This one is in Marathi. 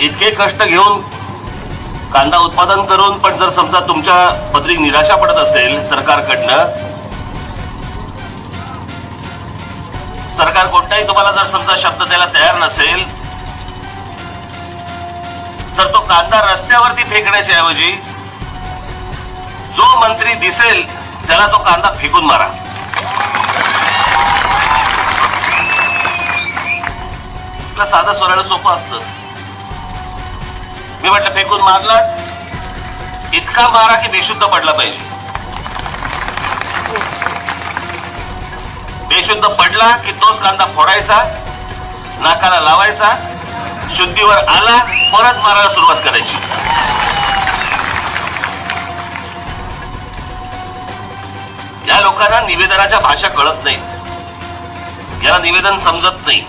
इतके कष्ट घेऊन कांदा उत्पादन करून पण जर समजा तुमच्या पदरी निराशा पडत असेल सरकारकडनं सरकार कोणताही तुम्हाला जर समजा शब्द द्यायला तयार नसेल तर तो कांदा रस्त्यावरती फेकण्याच्या ऐवजी जो मंत्री दिसेल त्याला तो कांदा फेकून मारा. साधा साधं सोपं असतं. मी म्हटलं फेकून मारला इतका मारा की बेशुद्ध पडला पाहिजे. बेशुद्ध पडला की तोच कांदा फोडायचा नाकाला लावायचा शुद्धीवर आला परत मारायला सुरुवात करायची. या लोकांना निवेदनाच्या भाषा कळत नाहीत. याला निवेदन समजत नाही